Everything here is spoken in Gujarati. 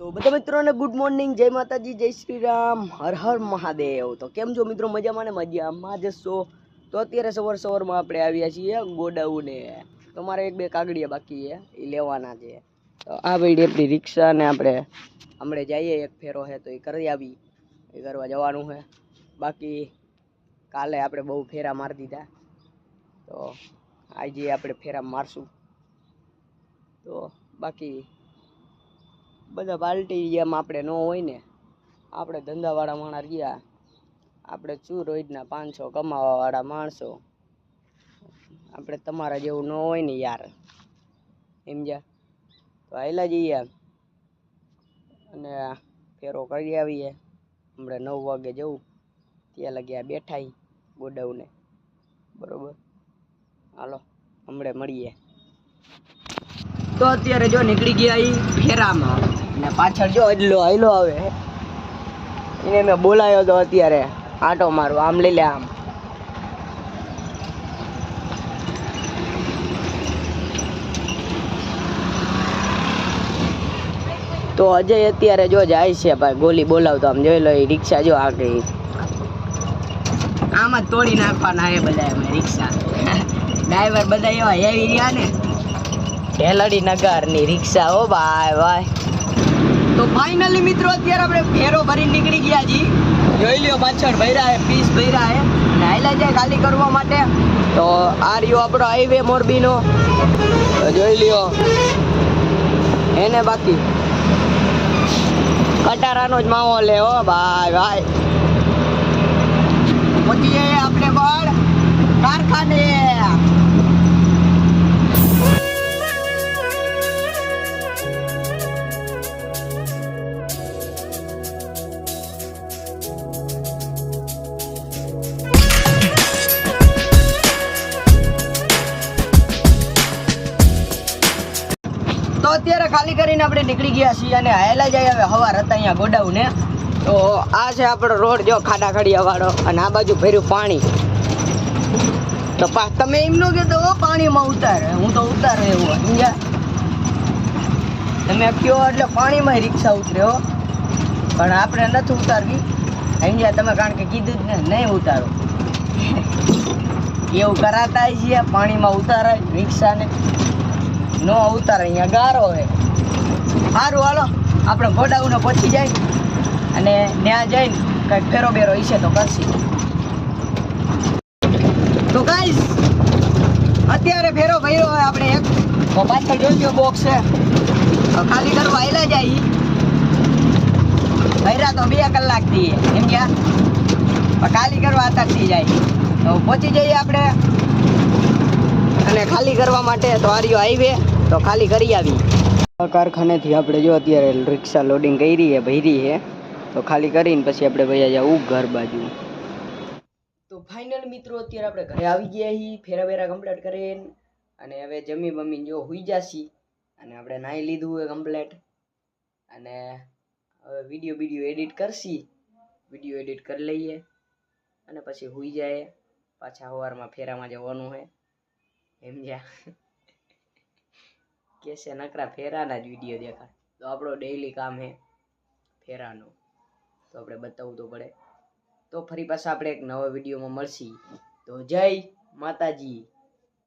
તો બધા મિત્રોને ગુડ મોર્નિંગ જય માતાજી, જય શ્રી રામ હર હર મહાદેવ. તો કેમ છો મિત્રો? મજામાં ને મજામાં જ છો? તો અત્યારે સવાર સવારમાં આપણે આવ્યા છીએ ગોડાઉને. તો મારે એક બે કાગડિયા બાકી છે, એ લેવાના છે. તો આ ભાઈ આપણી રિક્ષા આપણે હમણાં જઈએ, એક ફેરો છે તો એ કરી આવી. એ કરવા જવાનું છે બાકી કાલે આપણે બહુ ફેરા મારી દીધા. તો આજે આપણે ફેરા મારશું. તો બાકી બધા પાર્ટી જેમ આપણે ન હોય ને, આપણે ધંધાવાળા માણસ ગયા, આપણે શું રોજના પાંચસો કમાવાવાળા માણસો. આપણે તમારા જેવું ન હોય ને યાર સમજ્યા તો આવેલા જઈએ અને ફેરો કરી આવીએ. હમણાં નવ વાગે જવું ત્યાં લગ્યા બેઠા ગોડાઉને. બરોબર? હાલો, હમણાં મળીએ. તો અત્યારે જો નીકળી ગયા એ ફેરામાં. ને પાછળ જો એટલો આયલો આવે. એને મેં બોલાયો તો અત્યારે આટો મારો આમ લઈ લે આમ. તો અજય અત્યારે જો જાય છે ભાઈ, ગોલી બોલાવતો, આમ જોઈ લો એ રિક્ષા જો આ ગઈ આમ જ તોડી નાખવાના એ બધા રિક્ષા. ડ્રાઈવર બધા એવા હેવી રહ્યા ને. ઢેલડી નગરની રિક્ષા ઓ ભાઈ ભાઈ તો ફાઇનલી મિત્રો, અત્યારે આપણે ફેરો ભરી નીકળી ગયા છીએ. જોઈ લ્યો, પાછળ ભર્યા હે પીસ ભર્યા હે અને હાલ્યા જાય ખાલી કરવા માટે. તો આ રહ્યો આપણો હાઈવે મોરબીનો. જોઈ લ્યો, એને બાકી. કટારાનો જ માહોલ હે ઓ ભાઈ. ભાઈ જઈએ આપણે બળ કારખાને. અત્યારે ખાલી કરીને આપણે નીકળી ગયા છીએ અને હાયલા જાય હવે હવાર હતા અહીંયા ગોડાઉને. તો આ છે આપણો રોડ, જો ખાડા ખડિયા વાળો અને આ બાજુ ભર્યું પાણી. તો તમે એમ નો કહેતો હો, પાણીમાં ઉતારે. હું તો ઉતારે એવું સમજ્યા? તમે કયો એટલે પાણીમાં રિક્ષા ઉતર્યો પણ આપણે નથી ઉતારવી. સમજ્યા તમે, કારણ કે કીધું જ ને, નહીં ઉતારો. એવું કરાતા છીએ, પાણીમાં ઉતારાય, રિક્ષાને. નો અવતાર અહીંયા ગારો હે સારું હાલો. આપણે ગોડાઉને પહોંચી જાય. અને ત્યાં જઈને કંઈક ફેરો બેરો હશે તો કરશી. તો ગાઈસ અત્યારે ફેરો ભર્યો હોય આપણે એક. પાછળ જોજો બોક્સ છે. ખાલી કરવા આવેલા જાય ભર્યા તો બે કલાકથી એમ ગયા ખાલી કરવા થઈ જાય. તો પહોંચી જઈએ આપણે. અને ખાલી કરવા માટે તો આર્યો હાઈવે તો ખાલી કરી આવી. કારખાનેથી આપણે જો અત્યારે રિક્ષા લોડિંગ કરી છે ભરી છે તો ખાલી કરીને પછી આપણે ભૈયા જવું ઘર બાજુ. તો ફાઇનલ મિત્રો, અત્યારે આપણે ઘરે આવી ગયા છીએ ફેરા વેરા કમ્પ્લીટ કરીને, અને હવે જમી બમીને જો હોઈ જાશી, અને આપણે નાહી લીધું હોય કમ્પ્લેટ અને હવે વીડિયો વીડિયો એડિટ કરશી વીડિયો એડિટ કરી લઈએ, અને પછી હોઈ જાય, પાછા સવારમાં ફેરામાં જવાનું હોય એમ જ્યાં કે છે નકરા ફેરાના જ વીડિયો દેખાય. તો આપણો ડેઈલી કામ હે ફેરાનો. તો આપણે બતાવવું તો પડે. તો ફરી પાછા આપણે એક નવા વિડીયોમાં મળશી. તો જય માતાજી.